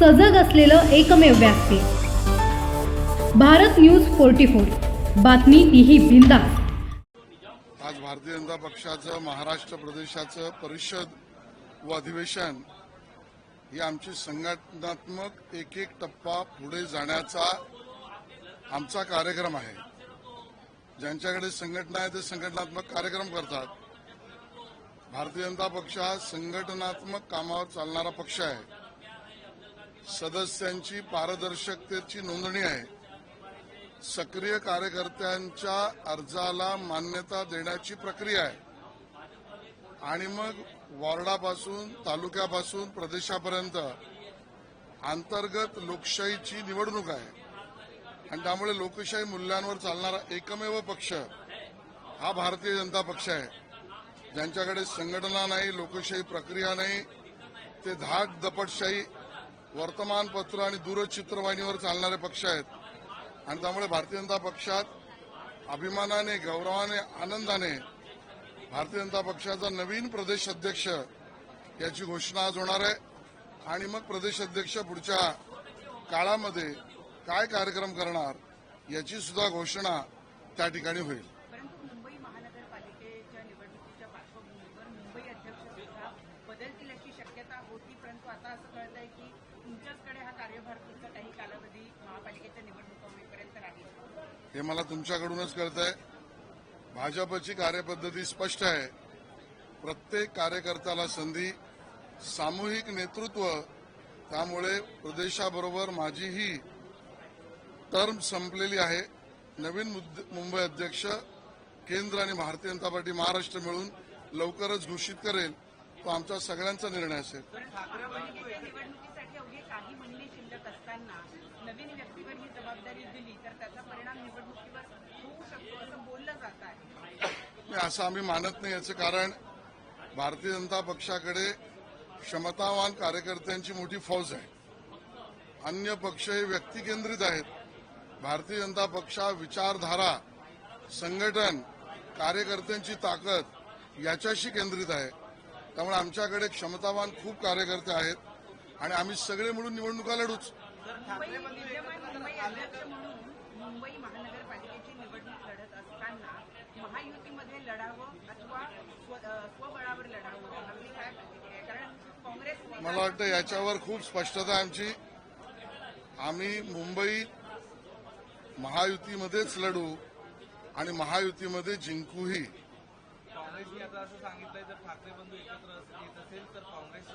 सजग असलेलं एकमेव व्यासपीठ भारत न्यूज फोर्टी फोर. बातमी तीही बिंदा आज भारतीय जनता पक्षाचं महाराष्ट्र प्रदेशाचं परिषद व अधिवेशन ही आमची संघटनात्मक एक एक टप्पा पुढे जाण्याचा आमचा कार्यक्रम आहे. ज्यांच्याकडे संघटना आहे ते संघटनात्मक कार्यक्रम करतात. भारतीय जनता पक्ष हा संघटनात्मक कामावर चालणारा पक्ष आहे. सदस्यांची पारदर्शकतेची नोंदणी आहे. सक्रिय कार्यकर्त्यांच्या अर्जाला मान्यता देण्याची प्रक्रिया आहे. आणि मग वॉर्डापासून तालुक्यापासून प्रदेशापर्यंत अंतर्गत लोकशाहीची निवडणूक आहे. आणि त्यामुळे लोकशाही मूल्यांवर चालणारा एकमेव पक्ष हा भारतीय जनता पक्ष आहे. ज्यांच्याकडे संघटना नाही लोकशाही प्रक्रिया नाही ते धाक दपटशाही वर्तमानपत्र आणि दूरचित्रवाणीवर चालणारे पक्ष आहेत. आणि त्यामुळे भारतीय जनता पक्षात अभिमानाने गौरवाने आनंदाने भारतीय जनता पक्षाचा नवीन प्रदेश अध्यक्ष याची घोषणा आज होणार आहे. आणि मग प्रदेश अध्यक्ष पुढच्या काळामध्ये काय कार्यक्रम करणार याची सुद्धा घोषणा त्या ठिकाणी होईल. बदलतील अशी शक्यता होती परंतु आता असं कळत आहे की कार्यभार पुढचा काही कालावधी महापालिकेच्या निवडणुका होईपर्यंत राहील. हे मला तुमच्याकडूनच कळत आहे भाजपची कार्यपद्धती स्पष्ट आहे. प्रत्येक कार्यकर्त्याला संधी सामूहिक नेतृत्व त्यामुळे प्रदेशाबरोबर माझीही टर्म संपलेली आहे. नवीन मुंबई अध्यक्ष केंद्र आणि भारतीय जनता पार्टी महाराष्ट्र मिळून लवकरच घोषित करेल. तो आमचा सगळ्यांचा निर्णय असेल महापालिकेच्या निवडणुकीसाठी अवघे काही महिने शिल्लक नवीन व्यक्तीवर ही जबाबदारी दिली तर त्याचा परिणाम निवडणुकीवर होऊ शकतो असं बोललं जात आहे. असं आम्ही मानत नाही याचं कारण भारतीय जनता पक्षाकडे क्षमतावान कार्यकर्त्यांची मोठी फौज आहे. अन्य पक्ष हे व्यक्ती केंद्रित आहेत. भारतीय जनता पक्षा विचारधारा संघटन कार्यकर्त्यांची ताकद याच्याशी केंद्रित आहे. त्यामुळे आमच्याकडे क्षमतावान खूप कार्यकर्ते आहेत आणि आम्ही सगळे मिळून निवडणुका लढूच. मुंबई विद्यमान मुंबई अध्यक्ष म्हणून मुंबई महानगरपालिकेची निवडणूक लढत असताना महायुतीमध्ये लढावं अथवा स्वबळावर लढावं आपली काय? कारण काँग्रेस मला वाटतं याच्यावर खूप स्पष्टता आहे आमची. आम्ही मुंबई महायुतीमध्येच लढू आणि महायुतीमध्ये जिंकूही. काँग्रेसने आता असं सांगितलंय जर ठाकरे बंधू एकत्र येत असेल तर काँग्रेस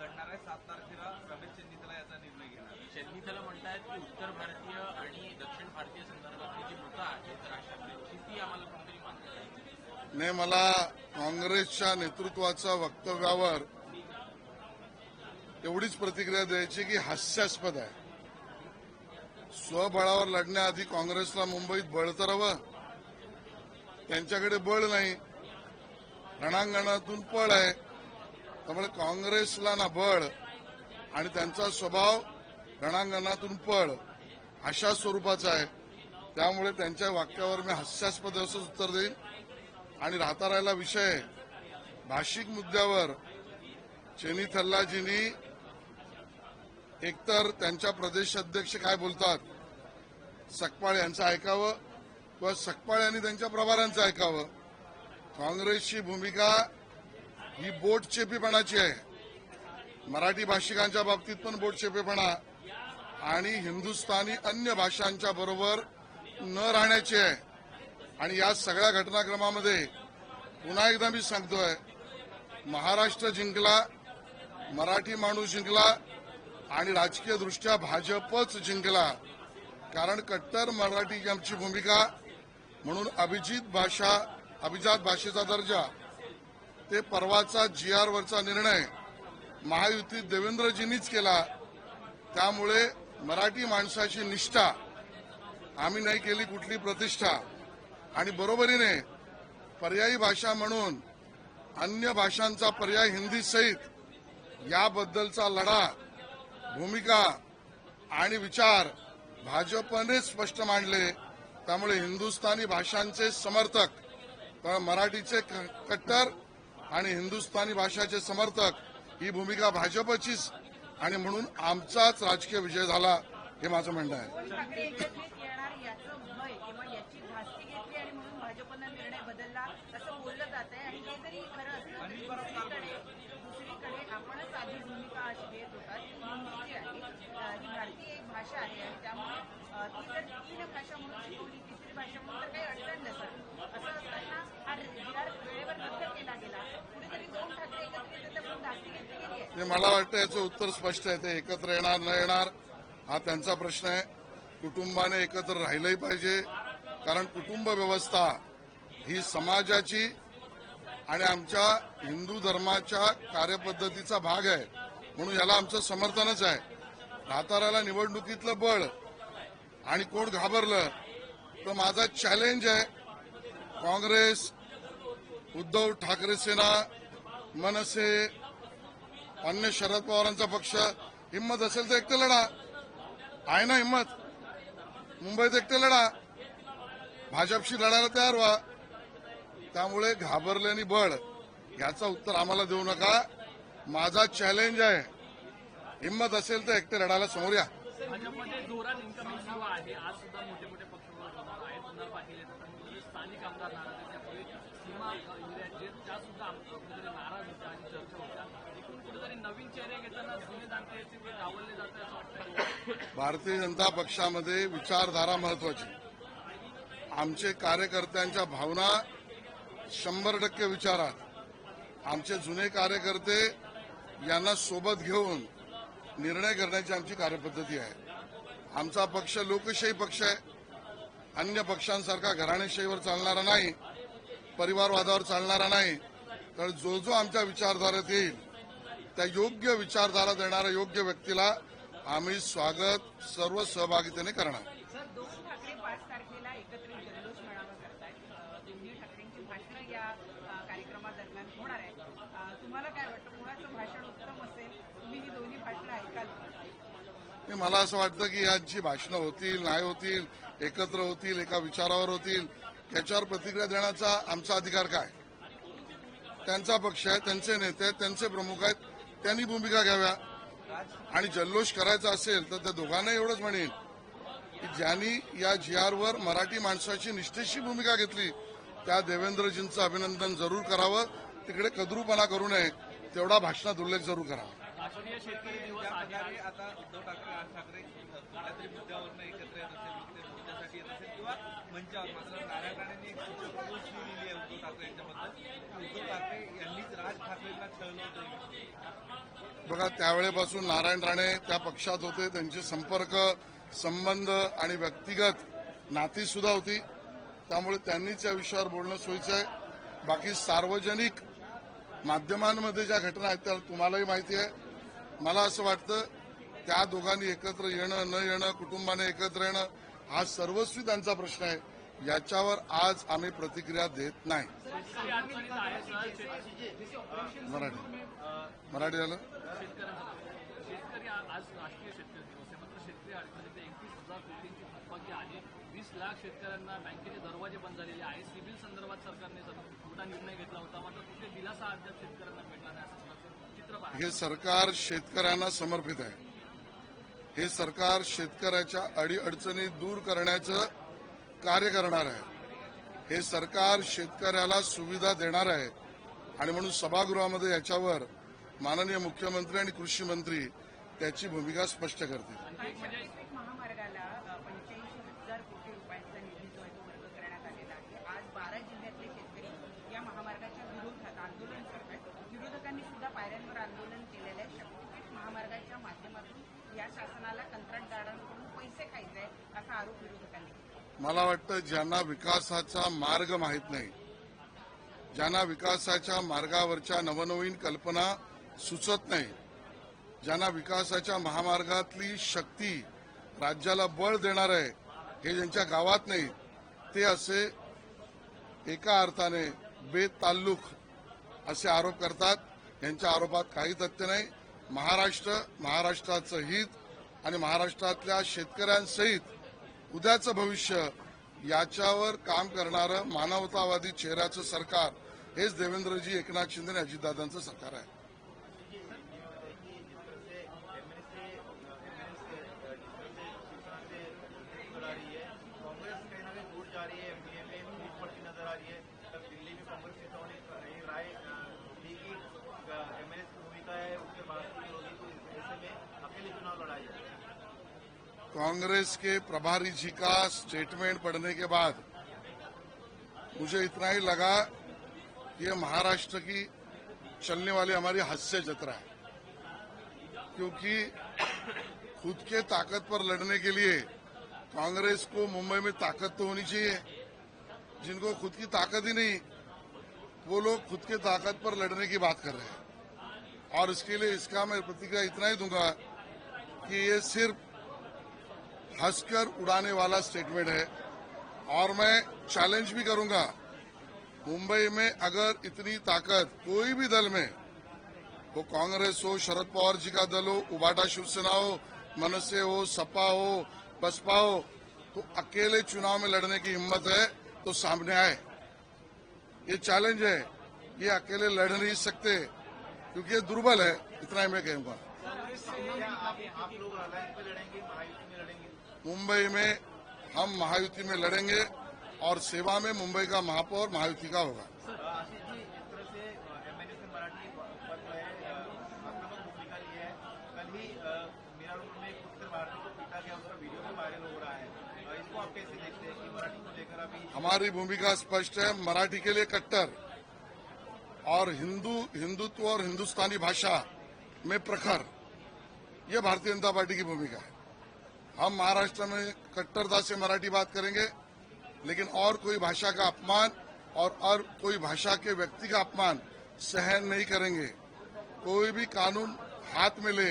लढणार आहे. सात तारखेला रमेश चन्नीतला याचा निर्णय घेणार चन्नीथला म्हणतात की उत्तर भारतीय आणि दक्षिण भारतीय संदर्भातली जी मतं आहेत राष्ट्रातली ती आम्हाला कोणतरी मान्य ने मला काँग्रेसच्या नेतृत्वाच्या वक्तव्यावर एवढीच प्रतिक्रिया द्यायची की हास्यास्पद आहे. स्वबळावर लढण्याआधी काँग्रेसला मुंबईत बळ तर हवं. त्यांच्याकडे बळ नाही. रणांगणातून पळ आहे. त्यामुळे काँग्रेसला ना बळ आणि त्यांचा स्वभाव रणांगणातून पळ अशा स्वरूपाचा आहे. त्यामुळे त्यांच्या वाक्यावर मी हास्यास्पद असंच उत्तर देईन. आणि राहता राहिला विषय भाषिक मुद्द्यावर चेनी थल्लाजींनी एकतर त्यांच्या प्रदेश अध्यक्ष काय बोलतात सकपाळ यांचं ऐकावं किंवा सकपाळ यांनी त्यांच्या प्रभारांचं ऐकावं? काँग्रेसची भूमिका ही बोटचेपीपणाची आहे. मराठी भाषिकांच्या बाबतीत पण बोटचेपेपणा आणि हिंदुस्थानी अन्य भाषांच्या बरोबर न राहण्याची आहे. आणि या सगळ्या घटनाक्रमामध्ये पुन्हा एकदा मी सांगतोय महाराष्ट्र जिंकला मराठी माणूस जिंकला आणि राजकीय दृष्ट्या भाजपच जिंकला. कारण कट्टर मराठी आमची भूमिका म्हणून अभिजित भाषा अभिजात भाषेचा दर्जा ते परवाचा जी आर वरचा निर्णय महायुतीत देवेंद्रजींनीच केला. त्यामुळे मराठी माणसाची निष्ठा आम्ही नाही केली कुठली प्रतिष्ठा. आणि बरोबरीने पर्यायी भाषा म्हणून अन्य भाषांचा पर्याय हिंदी सहित याबद्दलचा लढा भूमिका आणि विचार भाजपने स्पष्ट मांडले. त्यामुळे हिंदुस्थानी भाषांचे समर्थक तर मराठीचे क- कट्टर आणि हिंदुस्थानी भाषाचे समर्थक ही भूमिका भाजपचीच आणि म्हणून आमचाच राजकीय विजय झाला हे माझं म्हणणं आहे. आहे. आणि भाषा आहे त्यामुळे अं, तर काही अडचण नसत असं असताना हा वेळेवर रद्द केला गेला. कुठेतरी दोन ठाकरे येतात धास्ती घेतली गेली आहे. मला वाटतं याचं उत्तर स्पष्ट आहे. ते एकत्र येणार न येणार हा त्यांचा प्रश्न आहे. कुटुंबाने एकत्र राहिलंही पाहिजे. कारण कुटुंब व्यवस्था ही समाजाची आणि आमच्या हिंदू धर्माच्या कार्यपद्धतीचा भाग आहे. म्हणून याला आमचं समर्थनच आहे. म्हाताऱ्याला निवडणुकीतलं बळ आणि कोण घाबरलं तर माझा चॅलेंज आहे. काँग्रेस उद्धव ठाकरे सेना मनसे अन्य शरद पवारांचा पक्ष हिंमत असेल तर एकटे लढा. आहे ना हिंमत? मुंबईत एकटे लढा. भाजपशी लढायला तयार व्हा. त्यामुळे घाबरल्याने बळ. याचं उत्तर आम्हाला देऊ नका. माझा चॅलेंज आहे. हिंमत असेल तर एकटे लढायला समोर या. आमदार पाटील आहेत. स्थानिक आमदार नाराज आहेत त्यापूर्वी सीमा इंग्रज जे त्या सुद्धा आम- कुठेतरी नाराज होत्या आणि चर्चा होत्या. एकूण कुठेतरी नवीन चेहरे घेताना जुने जाणते ते डावलले जाते असं वाटतं भारतीय जनता पक्षामध्ये विचारधारा महत्वाची. आमचे कार्यकर्त्यांच्या भावना शंभर टक्के विचारात. आमचे जुने कार्यकर्ते यांना सोबत घेऊन निर्णय करण्याची आमची कार्यपद्धती आहे. आमचा पक्ष लोकशाही पक्ष आहे. अन्य पक्षांसारखा घराणेशाहीवर चालणारा नाही परिवारवादावर चालणारा नाही तर जो जो आमच्या विचारधारेत येईल त्या योग्य विचारधारा देणाऱ्या योग्य व्यक्तीला आम्ही स्वागत सर्व सहभागितेने करणार सर दोन ठाकरे पाच तारखेला एकत्रित जल्लोष मेळावा करतायत अ, दोन्ही ठाकरेंची भाषणं या अ, कार्यक्रमादरम्यान होणार आहे अ, तुम्हाला काय वाटतं कुणाचं भाषण उत्तम असेल तुम्ही ही दोन्ही भाषणं ऐकाल का? आणि मला असं वाटतं की यांची भाषणं होतील नाही होतील एकत्र होतील एका विचारावर होतील याच्यावर प्रतिक्रिया देण्याचा आमचा अधिकार काय? त्यांचा पक्ष आहे त्यांचे नेते आहेत त्यांचे प्रमुख आहेत त्यांनी भूमिका घ्याव्या. आणि जल्लोष करायचा असेल तर त्या दोघांना एवढंच म्हणेन की ज्यांनी या जी आरवर मराठी माणसाची निष्ठेची भूमिका घेतली त्या देवेंद्रजींचं अभिनंदन जरूर करावं तिकडे कद्रूपणा करू नये तेवढा भाषणात उल्लेख जरूर करावा. राष्ट्रीय शेतकरी दिवस आहे आता उद्धव ठाकरे राज मुद्द्यावरनं एकत्र येत असेल मोर्चासाठी येत असेल किंवा मंचावर मात्र नारायण राणेंनी एक सूचक गोष्ट लिहिली आहे उद्धव ठाकरे यांच्याबद्दल. की उद्धव ठाकरे यांनीच राज ठाकरेंना छळलं होतं. बघा त्यावेळेपासून नारायण राणे त्या पक्षात होते त्यांचे संपर्क संबंध आणि व्यक्तिगत नाती सुद्धा होती. त्यामुळे त्यांनीच या विषयावर बोलणं सोयीचं आहे. बाकी सार्वजनिक माध्यमांमध्ये ज्या घटना आहेत त्या तुम्हालाही माहिती आहे. मला असं वाटतं त्या दोघांनी एकत्र येणं न येणं कुटुंबाने एकत्र येणं हा सर्वस्वी त्यांचा प्रश्न आहे. याच्यावर आज आम्ही प्रतिक्रिया देत नाही. मराठी. मराठी झालं वीस लाख शेतकऱ्यांना बँकेचे दरवाजे बंद झालेले आहे. सिव्हिल संदर्भात सरकारने मोठा निर्णय घेतला होता. मात्र कुठे दिलासा अद्याप शेतकऱ्यांना भेटला नाही असं थोडंसं चित्र पाहिजे हे सरकार शेतकऱ्यांना समर्पित आहे. हे सरकार शेतकऱ्याच्या अडीअडचणी दूर करण्याचं कार्य करणार आहे. हे सरकार शेतकऱ्याला सुविधा देणार आहे. आणि म्हणून सभागृहामध्ये याच्यावर माननीय मुख्यमंत्री आणि कृषी मंत्री त्याची भूमिका स्पष्ट करतील वैश्विक महामार्गाला पंच्याऐंशी हजार कोटी रुपयांचा निधी जो आहे तो वर्ग करण्यात आलेला आहे आज बारा जिल्ह्यातले शेतकरी या महामार्गाच्या विरोधात आंदोलन करत आहेत विरोधकांनी सुद्धा पायऱ्यांवर आंदोलन केलेलं आहे. शक्तीपीठ महामार्गाच्या माध्यमातून या शासनाला कंत्राटदारांकडून पैसे खायचे आहेत असा आरोप विरोधकांनी मला वाटतं ज्यांना विकासाचा मार्ग माहीत नाही ज्यांना विकासाच्या मार्गावरच्या नवनवीन कल्पना सुचत नाही ज्यांना विकासाच्या महामार्गातली शक्ती राज्याला बळ देणार आहे हे ज्यांच्या गावात नाही ते असे एका अर्थाने बेताल्लुक असे आरोप करतात. यांच्या आरोपात काही तथ्य नाही. महाराष्ट्र महाराष्ट्राचं हित आणि महाराष्ट्रातल्या शेतकऱ्यांसहित उद्याचं भविष्य याच्यावर काम करणारं मानवतावादी चेहऱ्याचं सरकार हेच देवेंद्रजी एकनाथ शिंदे आणि अजितदादांचं सरकार आहे. दिल्ली में कांग्रेस नेताओं ने राय दी कि की भूमिका है, उसके बाद ऐसे तो में अकेले चुनाव लड़ाई कांग्रेस के प्रभारी जी का स्टेटमेंट पढ़ने के बाद मुझे इतना ही लगा कि महाराष्ट्र की चलने वाली हमारी हास्य जत्रा है। क्योंकि खुद के ताकत पर लड़ने के लिए कांग्रेस को मुंबई में ताकत तो होनी चाहिए, जिनको खुद की ताकत ही नहीं वो लोग खुद के ताकत पर लड़ने की बात कर रहे हैं। और इसके लिए इसका मैं प्रतिक्रिया इतना ही दूँगा कि ये सिर्फ़ हंसकर उड़ाने वाला स्टेटमेंट है। और मैं चैलेंज भी करूँगा, मुंबई में अगर इतनी ताकत कोई भी दल में वो कांग्रेस हो, शरद पवार जी का दल हो उबाटा शिवसेना हो, मनसे हो, सपा हो, बसपा हो तो अकेले चुनाव में लड़ने की हिम्मत है तो सामने आए। ये चैलेंज है ये अकेले लड़ नहीं सकते, क्योंकि ये दुर्बल है, इतना ही मैं कहूँगा। मुंबई में हम महायुति में लड़ेंगे और सेवा में मुंबई का महापौर महायुति का होगा आशीष जी एक तरह से एमएनएस मराठी पर जो है अ, आक्रामक भूमिका ली है कल ही अ, मीरा रोड में एक उत्तर भारतीय को पीटा गया उसका वीडियो भी वायरल हो रहा है अ, इसको आप कैसे देखते हैं कि मराठी को लेकर अभी हमारी भूमिका स्पष्ट है, मराठी के लिए कट्टर। और हिंदू, हिंदुत्व और हिंदुस्तानी भाषा में प्रखर यह भारतीय जनता पार्टी की भूमिका है। हम महाराष्ट्र में कट्टरता से मराठी बात करेंगे, लेकिन और कोई भाषा का अपमान और और कोई भाषा के व्यक्ति का अपमान सहन नहीं करेंगे। कोई भी कानून हाथ में ले,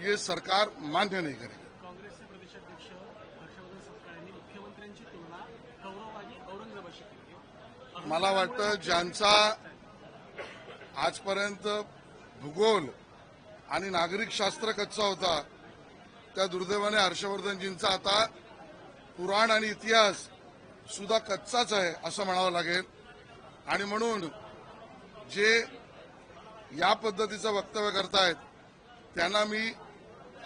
ये सरकार मान्य नहीं करेगी। मला वाटतं ज्यांचा आजपर्यंत भूगोल आणि नागरिकशास्त्र कच्चा होता त्या दुर्दैवाने हर्षवर्धनजींचा आता पुराण आणि इतिहास सुद्धा कच्चाच आहे असं म्हणावं लागेल. आणि म्हणून जे या पद्धतीचं वक्तव्य करतायत त्यांना मी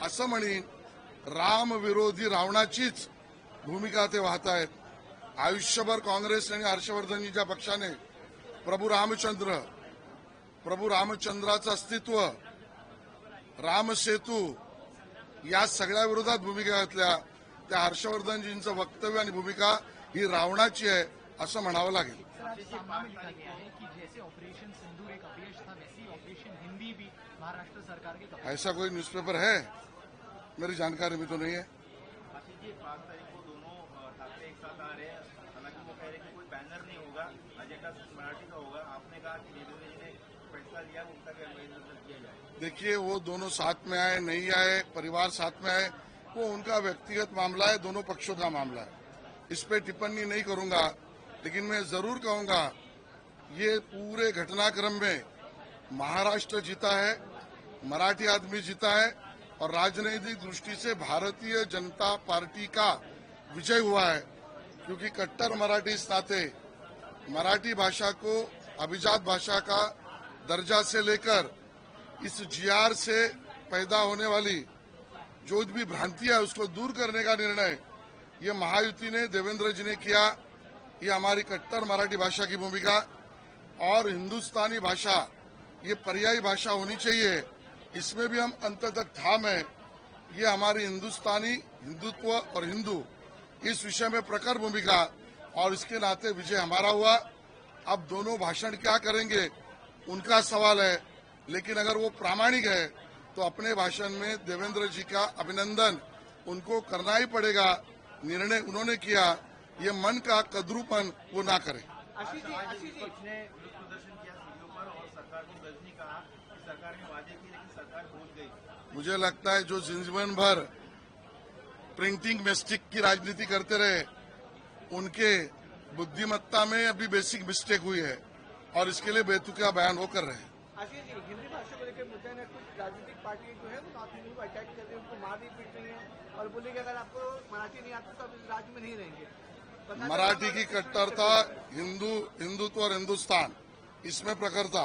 असं म्हणेन रामविरोधी रावणाचीच भूमिका ते वाहत आहेत आयुष्यभर काँग्रेस आणि हर्षवर्धनजीच्या पक्षाने प्रभू रामचंद्र प्रभू रामचंद्राचं अस्तित्व रामसेतू या सगळ्या विरोधात भूमिका घेतल्या. त्या हर्षवर्धनजींचं वक्तव्य आणि भूमिका ही रावणाची आहे असं म्हणावं लागेल. भी ऐसा कोई न्यूज़पेपर है? मेरी जानकारी में तो नहीं है। ठाकरे एक साथ आ रहे हैं। हालाँकि वो कह रहे हैं कि कोई बैनर नहीं होगा एजेंडा सिर्फ़ मराठी का होगा। आपने कहा कि जी ने फैसला लिया उनका क्या नज़र किया जाए। देखिए, वो दोनों साथ में आए, नहीं आए, परिवार साथ में आए, वो उनका व्यक्तिगत मामला है, दोनों पक्षों का मामला है। इस पर टिप्पणी नहीं करूँगा, लेकिन मैं ज़रूर कहूँगा, ये पूरे घटनाक्रम में महाराष्ट्र जीता है, मराठी आदमी जीता है, और राजनीतिक दृष्टि से भारतीय जनता पार्टी का विजय हुआ है। क्योंकि कट्टर मराठी नाते मराठी भाषा को, अभिजात भाषा का दर्जा से लेकर इस जीआर से पैदा होने वाली जो भी भ्रांतियाँ उसको दूर करने का निर्णय ये महायुति ने, देवेंद्र जी ने किया। ये हमारी कट्टर मराठी भाषा की भूमिका और हिंदुस्तानी भाषा, ये पर्यायी भाषा होनी चाहिए। इसमें भी हम अंत तक ठाम है। ये हमारी हिंदुस्तानी हिंदुत्व और हिंदू इस विषय में प्रखर भूमिका। और इसके नाते विजय हमारा हुआ। अब दोनों भाषण क्या करेंगे उनका सवाल है। लेकिन अगर वो प्रामाणिक है तो अपने भाषण में देवेंद्र जी का अभिनंदन उनको करना ही पड़ेगा। निर्णय उन्होंने किया। ये मन का कद्रूपन वो ना करें। आशीष जी आशीष जी। विपक्ष ने विरोध प्रदर्शन किया सीढ़ियों पर और सरकार को गजनी कहा कि सरकार ने वादे किए लेकिन सरकार भूल गई। मुझे लगता है जो जीवन भर प्रिंटिंग मिस्टेक की राजनीति करते रहे उनके बुद्धिमत्ता में अभी बेसिक मिस्टेक हुई है और इसके लिए बेतुका बयान वो कर रहे हैं। हिंदी भाषा को लेकर मुद्दा है कुछ राजनीतिक पार्टी जो है वो नॉर्थ हिंदी को अटैक कर रही है उनको मार भी पीट रही है और बोले कि अगर आपको मराठी नहीं आती तो आप इस राज्य में नहीं रहेंगे। मराठी की कट्टरता हिंदू हिंदुत्व और हिंदुस्तान इसमें प्रखरता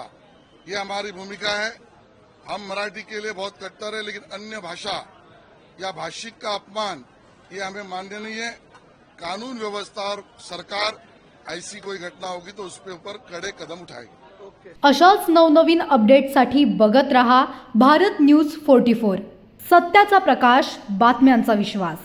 ये हमारी भूमिका है। हम मराठी के लिए बहुत कट्टर है लेकिन अन्य भाषा या भाषिक का अपमान ये हमें मान्य नहीं है। कानून व्यवस्था और सरकार ऐसी कोई घटना होगी तो उसके ऊपर कड़े कदम उठाएगी। अशाच नवनवीन अपडेटसाठी बघत रहा भारत न्यूज फोर्टी फोर. सत्याचा प्रकाश बातम्यांचा विश्वास.